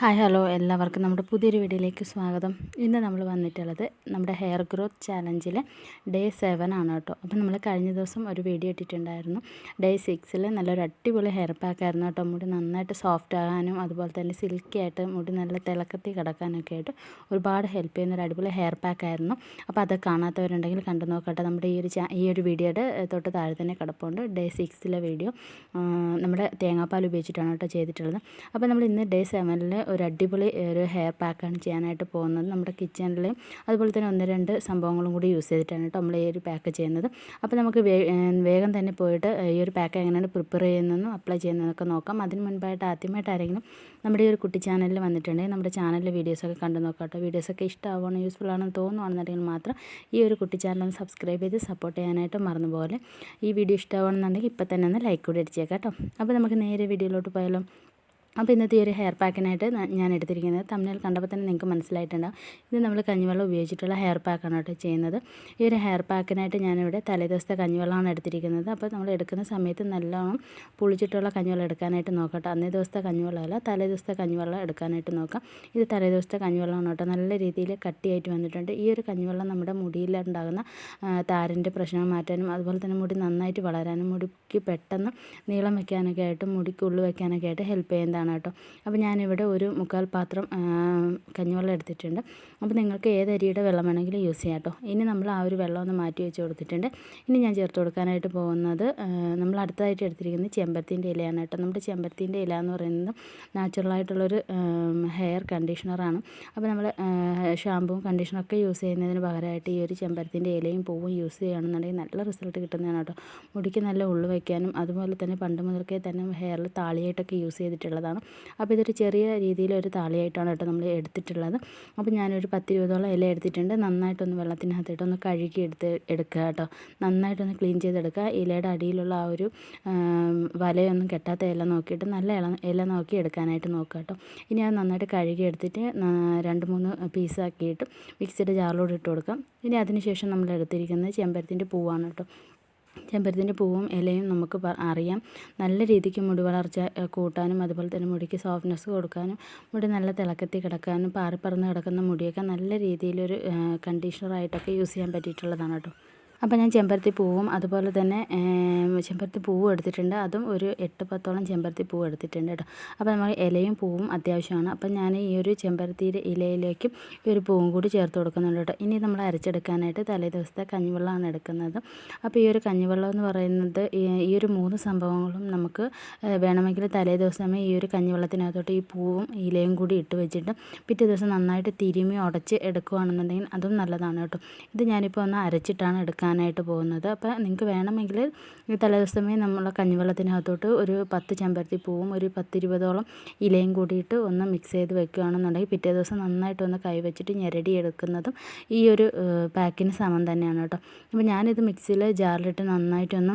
Hi hello എല്ലാവർക്കും നമ്മുടെ പുതിയൊരു വീഡിയോയിലേക്ക് സ്വാഗതം. ഇന്ന് നമ്മൾ വന്നിട്ടുള്ളത് നമ്മുടെ ഹെയർ ഗ്രോത്ത് ചാലഞ്ചിലെ ഡേ സെവൻ ആണ് കേട്ടോ. അപ്പോൾ നമ്മൾ കഴിഞ്ഞ ദിവസം ഒരു വീഡിയോ ഇട്ടിട്ടുണ്ടായിരുന്നു. ഡേ സിക്സിൽ നല്ലൊരു അടിപൊളി ഹെയർ പാക്ക് ആയിരുന്നു കേട്ടോ. മുടി നന്നായിട്ട് സോഫ്റ്റ് ആകാനും അതുപോലെ തന്നെ സിൽക്കി ആയിട്ട് മുടി നല്ല തിളക്കത്തി കിടക്കാനൊക്കെ ആയിട്ട് ഒരുപാട് ഹെൽപ്പ് ചെയ്യുന്ന ഒരു അടിപൊളി ഹെയർ പാക്ക് ആയിരുന്നു. അപ്പോൾ അത് കാണാത്തവരുണ്ടെങ്കിൽ കണ്ടു നോക്കട്ടെ നമ്മുടെ ഈ ഒരു ഈ ഒരു വീഡിയോയുടെ തൊട്ട് താഴെ തന്നെ കിടപ്പുണ്ട് ഡേ സിക്സിലെ വീഡിയോ. നമ്മുടെ തേങ്ങാപ്പാൽ ഉപയോഗിച്ചിട്ടാണ് കേട്ടോ ചെയ്തിട്ടുള്ളത്. അപ്പോൾ നമ്മൾ ഇന്ന് ഡേ സെവനിൽ ഒരു അടിപൊളി ഒരു ഹെയർ പാക്കാണ് ചെയ്യാനായിട്ട് പോകുന്നത് നമ്മുടെ കിച്ചണിൽ. അതുപോലെ തന്നെ ഒന്ന് രണ്ട് സംഭവങ്ങളും കൂടി യൂസ് ചെയ്തിട്ടാണ് കേട്ടോ നമ്മൾ ഈ ഒരു പാക്ക് ചെയ്യുന്നത്. അപ്പോൾ നമുക്ക് വേഗം തന്നെ പോയിട്ട് ഈ ഒരു പാക്ക് എങ്ങനെയാണ് പ്രിപ്പയർ ചെയ്യുന്നതെന്നും അപ്ലൈ ചെയ്യുന്നതെന്നൊക്കെ നോക്കാം. അതിന് മുൻപായിട്ട് ആദ്യമായിട്ട് ആരെങ്കിലും നമ്മുടെ ഈ ഒരു കുട്ടി ചാനലിൽ വന്നിട്ടുണ്ടെങ്കിൽ നമ്മുടെ ചാനലിലെ വീഡിയോസൊക്കെ കണ്ടു നോക്കാം കേട്ടോ. വീഡിയോസൊക്കെ ഇഷ്ടമാവണം യൂസ്ഫുൾ ആണെന്ന് തോന്നുവാണെന്നുണ്ടെങ്കിൽ മാത്രം ഈ ഒരു കുട്ടി ചാനൽ ഒന്ന് സബ്സ്ക്രൈബ് ചെയ്ത് സപ്പോർട്ട് ചെയ്യാനായിട്ട് മറന്നുപോലെ ഈ വീഡിയോ ഇഷ്ടമാവണമെന്നുണ്ടെങ്കിൽ ഇപ്പം തന്നെ ഒന്ന് ലൈക്ക് കൂടി അടിച്ചേക്കാം കേട്ടോ. അപ്പോൾ നമുക്ക് നേരെ വീഡിയോയിലോട്ട് പോയാലോ. അപ്പോൾ ഇന്നത്തെ ഈ ഒരു ഹെയർ പാക്കിനായിട്ട് ഞാൻ എടുത്തിരിക്കുന്നത്. തമ്മിൽ കണ്ടപ്പോൾ തന്നെ നിങ്ങൾക്ക് മനസ്സിലായിട്ടുണ്ടാവും. ഇത് നമ്മൾ കഞ്ഞിവെള്ളം ഉപയോഗിച്ചിട്ടുള്ള ഹെയർ പാക്കാണ് കേട്ടോ ചെയ്യുന്നത്. ഈ ഒരു ഹെയർ പാക്കിനായിട്ട് ഞാനിവിടെ തലേദിവസത്തെ കഞ്ഞിവെള്ളമാണ് എടുത്തിരിക്കുന്നത്. അപ്പോൾ നമ്മൾ എടുക്കുന്ന സമയത്ത് നല്ലോണം പുളിച്ചിട്ടുള്ള കഞ്ഞിവെള്ളം എടുക്കാനായിട്ട് നോക്കട്ടെ അന്നേ ദിവസത്തെ കഞ്ഞിവെള്ളമല്ല തലേ ദിവസത്തെ കഞ്ഞിവെള്ളം എടുക്കാനായിട്ട് നോക്കാം. ഇത് തലേ ദിവസത്തെ കഞ്ഞിവെള്ളമാണ് കേട്ടോ. നല്ല രീതിയിൽ കട്ടിയായിട്ട് വന്നിട്ടുണ്ട്. ഈ ഒരു കഞ്ഞിവെള്ളം നമ്മുടെ മുടിയിലുണ്ടാകുന്ന താരന്റെ പ്രശ്നം മാറ്റാനും അതുപോലെ തന്നെ മുടി നന്നായിട്ട് വളരാനും മുടിക്ക് പെട്ടെന്ന് നീളം വയ്ക്കാനൊക്കെ ആയിട്ട് മുടിക്കുള്ളിൽ വയ്ക്കാനൊക്കെ ആയിട്ട് ഹെൽപ്പ് ചെയ്യുന്നതാണ് ആണ് കേട്ടോ. അപ്പോൾ ഞാനിവിടെ ഒരു മുക്കാൽ പാത്രം കഞ്ഞിവെള്ളം എടുത്തിട്ടുണ്ട്. അപ്പോൾ നിങ്ങൾക്ക് ഏത് അരിയുടെ വെള്ളം വേണമെങ്കിലും യൂസ് ചെയ്യാം കേട്ടോ. ഇനി നമ്മൾ ആ ഒരു വെള്ളം ഒന്ന് മാറ്റി വെച്ച് കൊടുത്തിട്ടുണ്ട്. ഇനി ഞാൻ ചേർത്ത് കൊടുക്കാനായിട്ട് പോകുന്നത് നമ്മൾ അടുത്തതായിട്ട് എടുത്തിരിക്കുന്നത് ചെമ്പരത്തിന്റെ ഇലയാണ് കേട്ടോ. നമ്മുടെ ചെമ്പരത്തിന്റെ ഇല എന്ന് പറയുന്നത് നാച്ചുറലായിട്ടുള്ളൊരു ഹെയർ കണ്ടീഷണറാണ് അപ്പോൾ നമ്മൾ ഷാമ്പുവും കണ്ടീഷണറൊക്കെ യൂസ് ചെയ്യുന്നതിന് പകരമായിട്ട് ഈ ഒരു ചെമ്പരത്തിന്റെ ഇലയും പൂവും യൂസ് ചെയ്യുകയാണെന്നുണ്ടെങ്കിൽ നല്ല റിസൾട്ട് കിട്ടുന്നതാണ് കേട്ടോ. മുടിക്ക് നല്ല ഉള്ളു വയ്ക്കാനും അതുപോലെ തന്നെ പണ്ട് മുതൽക്കേ തന്നെ ഹെയറിൽ താളിയായിട്ടൊക്കെ യൂസ് ചെയ്തിട്ടുള്ളതാണ്. അപ്പോൾ ഇതൊരു ചെറിയ രീതിയിലൊരു താളിയായിട്ടാണ് കേട്ടോ നമ്മൾ എടുത്തിട്ടുള്ളത്. അപ്പോൾ ഞാനൊരു പത്തിരുപതോളം ഇല എടുത്തിട്ടുണ്ട്. നന്നായിട്ടൊന്ന് വെള്ളത്തിനകത്തിട്ടൊന്ന് കഴുകി എടുത്ത് എടുക്കുക കേട്ടോ. നന്നായിട്ടൊന്ന് ക്ലീൻ ചെയ്തെടുക്കുക. ഇലയുടെ അടിയിലുള്ള ആ ഒരു വലയൊന്നും കെട്ടാത്ത ഇല നോക്കിയിട്ട് നല്ല ഇല ഇല നോക്കി എടുക്കാനായിട്ട് നോക്കുക കേട്ടോ. ഇനി അത് നന്നായിട്ട് കഴുകി എടുത്തിട്ട് രണ്ട് മൂന്ന് പീസാക്കിയിട്ട് മിക്സിയുടെ ജാറിലോട്ട് ഇട്ട് കൊടുക്കാം. ഇനി അതിന് ശേഷം നമ്മൾ എടുത്തിരിക്കുന്നത് ചെമ്പരത്തിന്റെ പൂവാണ് കേട്ടോ. ചെമ്പരത്തിന്റെ പൂവും ഇലയും നമുക്ക് അറിയാം. നല്ല രീതിക്ക് മുടി വളർച്ച കൂട്ടാനും അതുപോലെ തന്നെ മുടിക്ക് സോഫ്റ്റ്നെസ് കൊടുക്കാനും മുടി നല്ല തിളക്കത്തി കിടക്കാനും പാറിപ്പറന്ന് കിടക്കുന്ന മുടിയൊക്കെ നല്ല രീതിയിലൊരു കണ്ടീഷണറായിട്ടൊക്കെ യൂസ് ചെയ്യാൻ പറ്റിയിട്ടുള്ളതാണ് കേട്ടോ. അപ്പോൾ ഞാൻ ചെമ്പരത്തി പൂവും അതുപോലെ തന്നെ ചെമ്പരത്തി പൂവും എടുത്തിട്ടുണ്ട്. അതും ഒരു എട്ട് പത്തോളം ചെമ്പരത്തി പൂവ് എടുത്തിട്ടുണ്ട് കേട്ടോ. അപ്പോൾ നമ്മൾ ഇലയും പൂവും അത്യാവശ്യമാണ്. അപ്പം ഞാൻ ഈ ഒരു ചെമ്പരത്തിയുടെ ഇലയിലേക്കും ഈ ഒരു പൂവും കൂടി ചേർത്ത് കൊടുക്കുന്നുണ്ട് കേട്ടോ. ഇനി നമ്മൾ അരച്ചെടുക്കാനായിട്ട് തലേ ദിവസത്തെ കഞ്ഞിവെള്ളമാണ് എടുക്കുന്നത്. അപ്പോൾ ഈ ഒരു കഞ്ഞിവെള്ളം എന്ന് പറയുന്നത് ഈ ഒരു മൂന്ന് സംഭവങ്ങളും നമുക്ക് വേണമെങ്കിൽ തലേ ദിവസമേ ഈ ഒരു കഞ്ഞിവെള്ളത്തിനകത്തോട്ട് ഈ പൂവും ഇലയും കൂടി ഇട്ട് വെച്ചിട്ട് പിറ്റേ ദിവസം നന്നായിട്ട് തിരുമി ഉടച്ച് എടുക്കുകയാണെന്നുണ്ടെങ്കിൽ അതും നല്ലതാണ് കേട്ടോ. ഇത് ഞാനിപ്പോൾ ഒന്ന് അരച്ചിട്ടാണ് എടുക്കുക എടുക്കാനായിട്ട് പോകുന്നത്. അപ്പോൾ നിങ്ങൾക്ക് വേണമെങ്കിൽ തലേദിവസമേ നമ്മൾ കഞ്ഞിവെള്ളത്തിനകത്തോട്ട് ഒരു പത്ത് ചെമ്പരത്തി പൂവും ഒരു പത്തിരുപതോളം ഇലയും കൂടിയിട്ട് ഒന്ന് മിക്സ് ചെയ്ത് വെക്കുകയാണെന്നുണ്ടെങ്കിൽ പിറ്റേ ദിവസം നന്നായിട്ടൊന്ന് കൈ വെച്ചിട്ട് ഞെരടി എടുക്കുന്നതും ഈ ഒരു പാക്കിന് സമം തന്നെയാണ് കേട്ടോ. അപ്പോൾ ഞാനിത് മിക്സിയിൽ ജാറിലിട്ട് നന്നായിട്ടൊന്ന്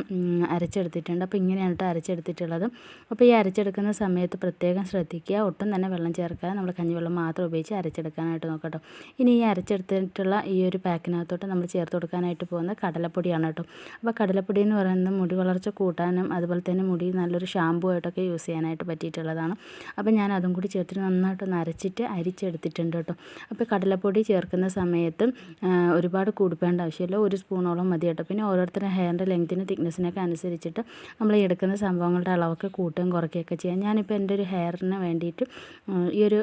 അരച്ചെടുത്തിട്ടുണ്ട്. അപ്പോൾ ഇങ്ങനെയാണ് കേട്ടോ അരച്ചെടുത്തിട്ടുള്ളത്. അപ്പോൾ ഈ അരച്ചെടുക്കുന്ന സമയത്ത് പ്രത്യേകം ശ്രദ്ധിക്കുക. ഒട്ടും തന്നെ വെള്ളം ചേർക്കാതെ നമ്മൾ കഞ്ഞിവെള്ളം മാത്രം ഉപയോഗിച്ച് അരച്ചെടുക്കാനായിട്ട് നോക്കട്ടോ. ഇനി ഈ അരച്ചെടുത്തിട്ടുള്ള ഈ ഒരു പാക്കിനകത്തോട്ട് നമ്മൾ ചേർത്ത് കൊടുക്കാനായിട്ട് പോകുന്ന കടലപ്പൊടിയാണ് കേട്ടോ. അപ്പോൾ കടലപ്പൊടി എന്ന് പറയുന്നത് മുടി വളർച്ച കൂട്ടാനും അതുപോലെ തന്നെ മുടി നല്ലൊരു ഷാമ്പു ആയിട്ടൊക്കെ യൂസ് ചെയ്യാനായിട്ട് പറ്റിയിട്ടുള്ളതാണ്. അപ്പോൾ ഞാൻ അതും കൂടി ചേർത്തിട്ട് നന്നായിട്ടൊന്ന് അരച്ചിട്ട് അരിച്ചെടുത്തിട്ടുണ്ട് കേട്ടോ. അപ്പോൾ കടലപ്പൊടി ചേർക്കുന്ന സമയത്ത് ഒരുപാട് കൂടുപ്പേണ്ട ആവശ്യമില്ല. ഒരു സ്പൂണോളം മതി കേട്ടോ. പിന്നെ ഓരോരുത്തരുടെ ഹെയറിന്റെ ലെങ്ത്തിന് തിക്നെസ്സിനൊക്കെ അനുസരിച്ചിട്ട് നമ്മൾ എടുക്കുന്ന സംഭവങ്ങളുടെ അളവൊക്കെ കൂട്ടുകയും കുറയ്ക്കുകയൊക്കെ ചെയ്യാം. ഞാനിപ്പോൾ എന്റെ ഒരു ഹെയറിന് വേണ്ടിയിട്ട് ഈ ഒരു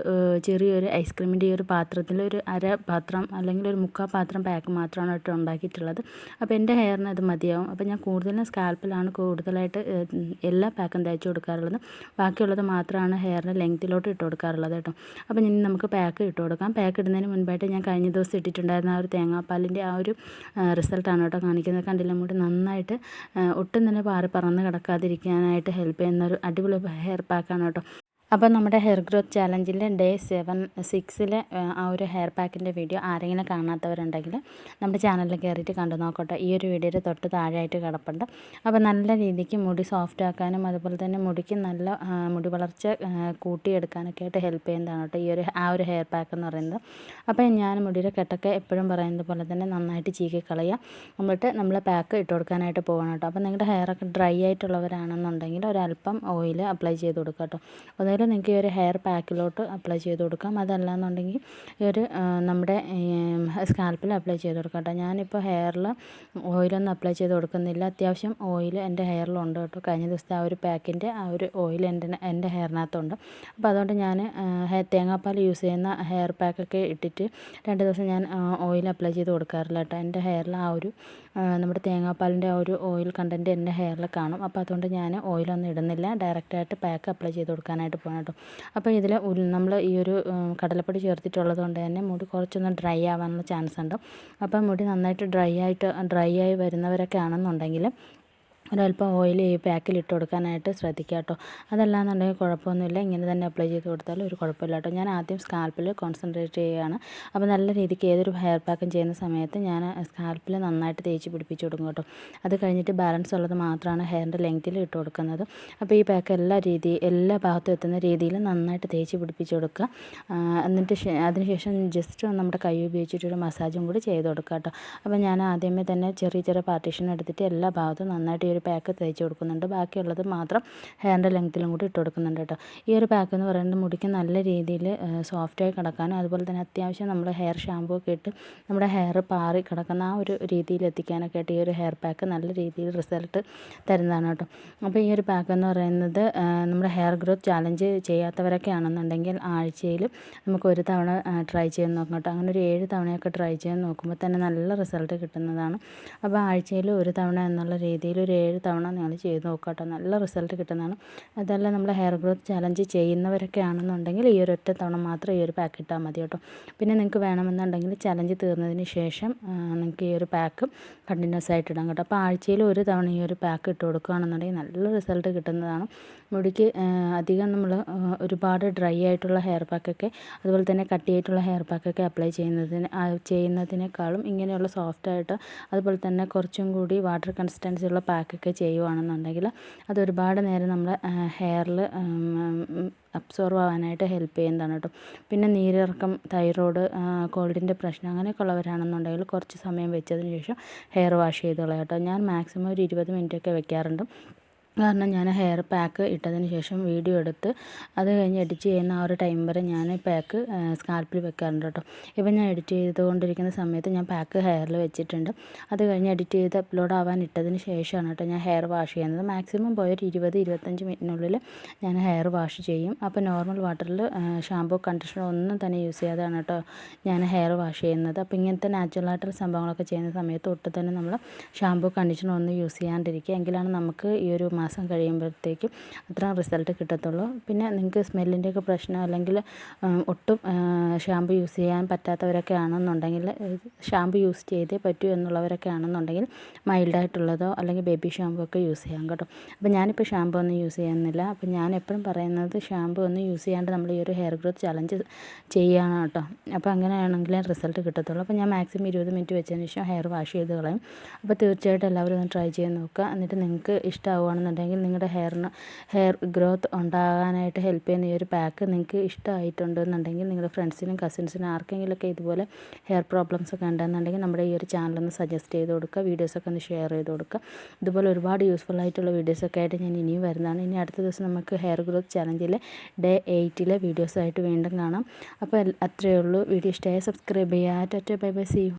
ചെറിയൊരു ഐസ്ക്രീമിന്റെ ഈ ഒരു പാത്രത്തിൽ ഒരു അര പാത്രം അല്ലെങ്കിൽ ഒരു മുക്കാൽ പാത്രം പാക്ക് മാത്രമാണ് കേട്ടോ ഉണ്ടാക്കിയിട്ടുള്ളത്. അപ്പോൾ എന്റെ ഹെയറിന് അത് മതിയാവും. അപ്പോൾ ഞാൻ കൂടുതലും സ്കാൽപ്പിലാണ് കൂടുതലായിട്ട് എല്ലാ പാക്കും തയ്ച്ചു കൊടുക്കാറുള്ളത്. ബാക്കിയുള്ളത് മാത്രമാണ് ഹെയറിന്റെ ലെങ്ത്തിലോട്ട് ഇട്ട് കൊടുക്കാറുള്ളത് കേട്ടോ. അപ്പോൾ ഇനി നമുക്ക് പാക്ക് ഇട്ട് കൊടുക്കാം. പാക്ക് ഇടുന്നതിന് മുൻപായിട്ട് ഞാൻ കഴിഞ്ഞ ദിവസം ഇട്ടിട്ടുണ്ടായിരുന്ന ആ ഒരു തേങ്ങാപ്പാലിന്റെ ആ ഒരു റിസൾട്ടാണ് കേട്ടോ കാണിക്കുന്നത്. കണ്ടില്ല? മുടി നന്നായിട്ട് ഒട്ടും തന്നെ പാറി പറന്ന് കിടക്കാതിരിക്കാനായിട്ട് ഹെൽപ്പ് ചെയ്യുന്ന ഒരു അടിപൊളി ഹെയർ പാക്കാണ് കേട്ടോ. അപ്പോൾ നമ്മുടെ ഹെയർ ഗ്രോത്ത് ചാലഞ്ചിന്റെ ഡേ സെവൻ സിക്സിലെ ആ ഒരു ഹെയർ പാക്കിന്റെ വീഡിയോ ആരെങ്കിലും കാണാത്തവരുണ്ടെങ്കിൽ നമ്മുടെ ചാനലിൽ കയറിയിട്ട് കണ്ടു നോക്കട്ടെ. ഈ ഒരു വീഡിയോയുടെ തൊട്ട് താഴെയായിട്ട് കിടപ്പുണ്ട്. അപ്പോൾ നല്ല രീതിക്ക് മുടി സോഫ്റ്റ് ആക്കാനും അതുപോലെ തന്നെ മുടിക്ക് നല്ല മുടി വളർച്ച കൂട്ടിയെടുക്കാനൊക്കെ ആയിട്ട് ഹെൽപ്പ് ചെയ്യുന്നതാണ് കേട്ടോ ഈ ഒരു ആ ഒരു ഹെയർ പാക്ക് എന്ന് പറയുന്നത്. അപ്പോൾ ഞാൻ മുടിയുടെ കെട്ടൊക്കെ എപ്പോഴും പറയുന്നത് പോലെ തന്നെ നന്നായിട്ട് ചീക്കി കളയുക. എന്നിട്ട് നമ്മൾ പാക്ക് ഇട്ട് കൊടുക്കാനായിട്ട് പോകണം കേട്ടോ. അപ്പോൾ നിങ്ങളുടെ ഹെയറൊക്കെ ഡ്രൈ ആയിട്ടുള്ളവരാണെന്നുണ്ടെങ്കിൽ ഒരല്പം ഓയിൽ അപ്ലൈ ചെയ്ത് കൊടുക്കുക കേട്ടോ. ഒന്നുമില്ല നിങ്ങൾക്ക് ഈ ഒരു ഹെയർ പാക്കിലോട്ട് അപ്ലൈ ചെയ്ത് കൊടുക്കാം. അതല്ലാന്നുണ്ടെങ്കിൽ ഈ ഒരു നമ്മുടെ സ്കാൽപ്പിൽ അപ്ലൈ ചെയ്ത് കൊടുക്കാം കേട്ടോ. ഞാനിപ്പോൾ ഹെയറിൽ ഓയിലൊന്നും അപ്ലൈ ചെയ്ത് കൊടുക്കുന്നില്ല. അത്യാവശ്യം ഓയിൽ എന്റെ ഹെയറിലുണ്ട് കേട്ടോ. കഴിഞ്ഞ ദിവസത്തെ ആ ഒരു പാക്കിന്റെ ആ ഒരു ഓയിൽ എന്റെ എന്റെ ഹെയറിനകത്തുണ്ട് അപ്പോൾ അതുകൊണ്ട് ഞാൻ തേങ്ങാപ്പാൽ യൂസ് ചെയ്യുന്ന ഹെയർ പാക്കൊക്കെ ഇട്ടിട്ട് രണ്ട് ദിവസം ഞാൻ ഓയിൽ അപ്ലൈ ചെയ്ത് കൊടുക്കാറില്ല കേട്ടോ. എന്റെ ഹെയറിൽ ആ ഒരു നമ്മുടെ തേങ്ങാപ്പാലിന്റെ ആ ഒരു ഓയിൽ കണ്ടന്റ് എന്റെ ഹെയറിൽ കാണും. അപ്പോൾ അതുകൊണ്ട് ഞാൻ ഓയിലൊന്നും ഇടുന്നില്ല. ഡയറക്റ്റായിട്ട് പാക്ക് അപ്ലൈ ചെയ്ത് കൊടുക്കാനായിട്ട് പോകണം കേട്ടോ. അപ്പോൾ ഇതിൽ നമ്മൾ ഈ ഒരു കടലപ്പൊടി ചേർത്തിട്ടുള്ളത് കൊണ്ട് തന്നെ മുടി കുറച്ചൊന്ന് ഡ്രൈ ആവാനുള്ള ചാൻസ് ഉണ്ട് അപ്പോൾ മുടി നന്നായിട്ട് ഡ്രൈ ആയിട്ട് ഡ്രൈ ആയി വരുന്നവരൊക്കെ ആണെന്നുണ്ടെങ്കിൽ ഒരല്പം ഓയിൽ ഈ പാക്കിൽ ഇട്ട് കൊടുക്കാനായിട്ട് ശ്രദ്ധിക്കുക കേട്ടോ അതല്ലാന്നുണ്ടെങ്കിൽ കുഴപ്പമൊന്നുമില്ല. ഇങ്ങനെ തന്നെ അപ്ലൈ ചെയ്ത് കൊടുത്താലും ഒരു കുഴപ്പമില്ല കേട്ടോ ഞാൻ ആദ്യം സ്കാൽപ്പിൽ കോൺസെൻട്രേറ്റ് ചെയ്യുകയാണ്. അപ്പോൾ നല്ല രീതിക്ക് ഏതൊരു ഹെയർ പാക്കും ചെയ്യുന്ന സമയത്ത് ഞാൻ സ്കാൽപ്പിൽ നന്നായിട്ട് തേച്ച് പിടിപ്പിച്ച് കൊടുക്കും കേട്ടോ. അത് കഴിഞ്ഞിട്ട് ബാലൻസ് ഉള്ളത് മാത്രമാണ് ഹെയറിന്റെ ലെങ്ത്തിൽ ഇട്ട് കൊടുക്കുന്നത്. അപ്പോൾ ഈ പാക്ക് എല്ലാ രീതി എല്ലാ ഭാഗത്തും എത്തുന്ന രീതിയിൽ നന്നായിട്ട് തേച്ച് പിടിപ്പിച്ച് കൊടുക്കുക. എന്നിട്ട് അതിനുശേഷം ജസ്റ്റ് നമ്മുടെ കൈ ഉപയോഗിച്ചിട്ടൊരു മസാജും കൂടി ചെയ്ത് കൊടുക്കുക കേട്ടോ. അപ്പോൾ ഞാൻ ആദ്യമേ തന്നെ ചെറിയ ചെറിയ പാർട്ടീഷൻ എടുത്തിട്ട് എല്ലാ ഭാഗത്തും നന്നായിട്ട് ഈ ഒരു പാക്ക് തേച്ച് കൊടുക്കുന്നുണ്ട്. ബാക്കിയുള്ളത് മാത്രം ഹെയറിന്റെ ലെങ്ത്തിലും കൂടി ഇട്ട് കൊടുക്കുന്നുണ്ട് കേട്ടോ. ഈ ഒരു പാക്ക് എന്ന് പറയുന്നത് മുടിക്ക് നല്ല രീതിയിൽ സോഫ്റ്റായി കിടക്കാനും അതുപോലെ തന്നെ അത്യാവശ്യം നമ്മൾ ഹെയർ ഷാമ്പൂ ഒക്കെ ഇട്ട് നമ്മുടെ ഹെയർ പാറി കിടക്കുന്ന ആ ഒരു രീതിയിൽ എത്തിക്കാനൊക്കെ ആയിട്ട് ഈ ഒരു ഹെയർ പാക്ക് നല്ല രീതിയിൽ റിസൾട്ട് തരുന്നതാണ് കേട്ടോ. അപ്പോൾ ഈ ഒരു പാക്ക് എന്ന് പറയുന്നത് നമ്മുടെ ഹെയർ ഗ്രോത്ത് ചാലഞ്ച് ചെയ്യാത്തവരൊക്കെ ആണെന്നുണ്ടെങ്കിൽ ആഴ്ചയിൽ നമുക്ക് ഒരു തവണ ട്രൈ ചെയ്ത് നോക്കാം കേട്ടോ. അങ്ങനെ ഒരു ഏഴ് തവണയൊക്കെ ട്രൈ ചെയ്ത് നോക്കുമ്പോൾ തന്നെ നല്ല റിസൾട്ട് കിട്ടുന്നതാണ്. അപ്പോൾ ആഴ്ചയിൽ ഒരു തവണ എന്നുള്ള രീതിയിൽ ഒരു ഏഴ് തവണ നിങ്ങൾ ചെയ്ത് നോക്കുക കേട്ടോ നല്ല റിസൾട്ട് കിട്ടുന്നതാണ്. അതല്ല നമ്മൾ ഹെയർ ഗ്രോത്ത് ചലഞ്ച് ചെയ്യുന്നവരൊക്കെ ആണെന്നുണ്ടെങ്കിൽ ഈ ഒരു ഒറ്റ തവണ മാത്രം ഈ ഒരു പാക്ക് ഇട്ടാൽ മതി കേട്ടോ. പിന്നെ നിങ്ങൾക്ക് വേണമെന്നുണ്ടെങ്കിൽ ചലഞ്ച് തീർന്നതിന് ശേഷം നിങ്ങൾക്ക് ഈ ഒരു പാക്ക് കണ്ടിന്യൂസ് ആയിട്ട് ഇടാം കേട്ടോ. അപ്പോൾ ആഴ്ചയിൽ ഒരു തവണ ഈ ഒരു പാക്ക് ഇട്ട് കൊടുക്കുകയാണെന്നുണ്ടെങ്കിൽ നല്ല റിസൾട്ട് കിട്ടുന്നതാണ്. മുടിക്ക് അധികം നമ്മൾ ഒരുപാട് ഡ്രൈ ആയിട്ടുള്ള ഹെയർ പാക്കൊക്കെ അതുപോലെ തന്നെ കട്ടിയായിട്ടുള്ള ഹെയർ പാക്കൊക്കെ അപ്ലൈ ചെയ്യുന്നതിന് ചെയ്യുന്നതിനേക്കാളും ഇങ്ങനെയുള്ള സോഫ്റ്റ് ആയിട്ട് അതുപോലെ തന്നെ കുറച്ചും കൂടി വാട്ടർ കൺസിസ്റ്റൻസി ഉള്ള പാക്കൊക്കെ ചെയ്യുവാണെന്നുണ്ടെങ്കിൽ അത് ഒരുപാട് നേരം നമ്മുടെ ഹെയറിൽ അബ്സോർവ് ആവാനായിട്ട് ഹെൽപ്പ് ചെയ്യുന്നതാണ് കേട്ടോ. പിന്നെ നീരിറക്കം തൈറോയ്ഡ് കോൾഡിന്റെ പ്രശ്നം അങ്ങനെയൊക്കെ ഉള്ളവരാണെന്നുണ്ടെങ്കിൽ കുറച്ച് സമയം വെച്ചതിന് ശേഷം ഹെയർ വാഷ് ചെയ്ത് കേട്ടോ. ഞാൻ മാക്സിമം ഒരു ഇരുപത് മിനിറ്റൊക്കെ വെക്കാറുണ്ട്. കാരണം ഞാൻ ഹെയർ പാക്ക് ഇട്ടതിന് ശേഷം വീഡിയോ എടുത്ത് അത് കഴിഞ്ഞ് എഡിറ്റ് ചെയ്യുന്ന ആ ഒരു ടൈം വരെ ഞാൻ പാക്ക് സ്കാൽപ്പിൽ വെക്കാറുണ്ട് കേട്ടോ. ഇപ്പം ഞാൻ എഡിറ്റ് ചെയ്തുകൊണ്ടിരിക്കുന്ന സമയത്ത് ഞാൻ പാക്ക് ഹെയറിൽ വെച്ചിട്ടുണ്ട്. അത് കഴിഞ്ഞ് എഡിറ്റ് ചെയ്ത് അപ്ലോഡ് ആവാൻ ഇട്ടതിന് ശേഷമാണ് കേട്ടോ ഞാൻ ഹെയർ വാഷ് ചെയ്യുന്നത്. മാക്സിമം പോയൊരു ഇരുപത് ഇരുപത്തഞ്ച് മിനിറ്റിനുള്ളിൽ ഞാൻ ഹെയർ വാഷ് ചെയ്യും. അപ്പോൾ നോർമൽ വാട്ടറിൽ ഷാമ്പൂ കണ്ടീഷണർ ഒന്നും തന്നെ യൂസ് ചെയ്യാതെയാണ് കേട്ടോ ഞാൻ ഹെയർ വാഷ് ചെയ്യുന്നത്. അപ്പോൾ ഇങ്ങനത്തെ നാച്ചുറൽ ആയിട്ടുള്ള സംഭവങ്ങളൊക്കെ ചെയ്യുന്ന സമയത്ത് ഒട്ടും തന്നെ നമ്മൾ ഷാമ്പൂ കണ്ടീഷണർ ഒന്നും യൂസ് ചെയ്യാണ്ടിരിക്കുക. എങ്കിലാണ് നമുക്ക് ഈ ഒരു മാസം കഴിയുമ്പോഴത്തേക്കും അത്ര റിസൾട്ട് കിട്ടത്തുള്ളൂ. പിന്നെ നിങ്ങൾക്ക് സ്മെല്ലിന്റെയൊക്കെ പ്രശ്നം അല്ലെങ്കിൽ ഒട്ടും ഷാമ്പു യൂസ് ചെയ്യാൻ പറ്റാത്തവരൊക്കെ ആണെന്നുണ്ടെങ്കിൽ ഷാമ്പു യൂസ് ചെയ്തേ പറ്റൂ എന്നുള്ളവരൊക്കെ ആണെന്നുണ്ടെങ്കിൽ മൈൽഡായിട്ടുള്ളതോ അല്ലെങ്കിൽ ബേബി ഷാമ്പു ഒക്കെ യൂസ് ചെയ്യാം കേട്ടോ. അപ്പോൾ ഞാനിപ്പോൾ ഷാമ്പു ഒന്നും യൂസ് ചെയ്യുന്നില്ല. അപ്പോൾ ഞാൻ എപ്പോഴും പറയുന്നത് ഷാമ്പു ഒന്നും യൂസ് ചെയ്യാണ്ട് നമ്മൾ ഈ ഒരു ഹെയർ ഗ്രോത്ത് ചലഞ്ച് ചെയ്യുകയാണ് കേട്ടോ. അപ്പോൾ അങ്ങനെയാണെങ്കിൽ റിസൾട്ട് കിട്ടത്തുള്ളൂ. അപ്പോൾ ഞാൻ മാക്സിമം ഇരുപത് മിനിറ്റ് വെച്ചതിന് ശേഷം ഹെയർ വാഷ് ചെയ്ത് കളയും. അപ്പോൾ തീർച്ചയായിട്ടും എല്ലാവരും ഒന്ന് ട്രൈ ചെയ്ത് നോക്കുക. എന്നിട്ട് നിങ്ങൾക്ക് ഇഷ്ടമാവുകയാണെന്നുണ്ടെങ്കിൽ നിങ്ങളുടെ ഹെയറിന് ഹെയർ ഗ്രോത്ത് ഉണ്ടാകാനായിട്ട് ഹെൽപ്പ് ചെയ്യുന്ന ഈ ഒരു പാക്ക് നിങ്ങൾക്ക് ഇഷ്ടമായിട്ടുണ്ടെന്നുണ്ടെങ്കിൽ നിങ്ങളുടെ ഫ്രണ്ട്സിനും കസിൻസിനും ആർക്കെങ്കിലുമൊക്കെ ഇതുപോലെ ഹെയർ പ്രോബ്ലംസ് ഒക്കെ ഉണ്ടെന്നുണ്ടെങ്കിൽ നമ്മുടെ ഈ ഒരു ചാനൽ ഒന്ന് സജസ്റ്റ് ചെയ്ത് കൊടുക്കുക വീഡിയോസൊക്കെ ഒന്ന് ഷെയർ ചെയ്ത് കൊടുക്കുക. ഇതുപോലെ ഒരുപാട് യൂസ്ഫുൾ ആയിട്ടുള്ള വീഡിയോസൊക്കെ ആയിട്ട് ഞാൻ ഇനിയും വരുന്നതാണ്. ഇനി അടുത്ത ദിവസം നമുക്ക് ഹെയർ ഗ്രോത്ത് ചലഞ്ചിലെ ഡേ എയ്റ്റിലെ വീഡിയോസായിട്ട് വീണ്ടും കാണാം. അപ്പോൾ അത്രയേ ഉള്ളൂ. വീഡിയോ ഇഷ്ടമായ സബ്സ്ക്രൈബ് ചെയ്യുക. Tata bye bye see you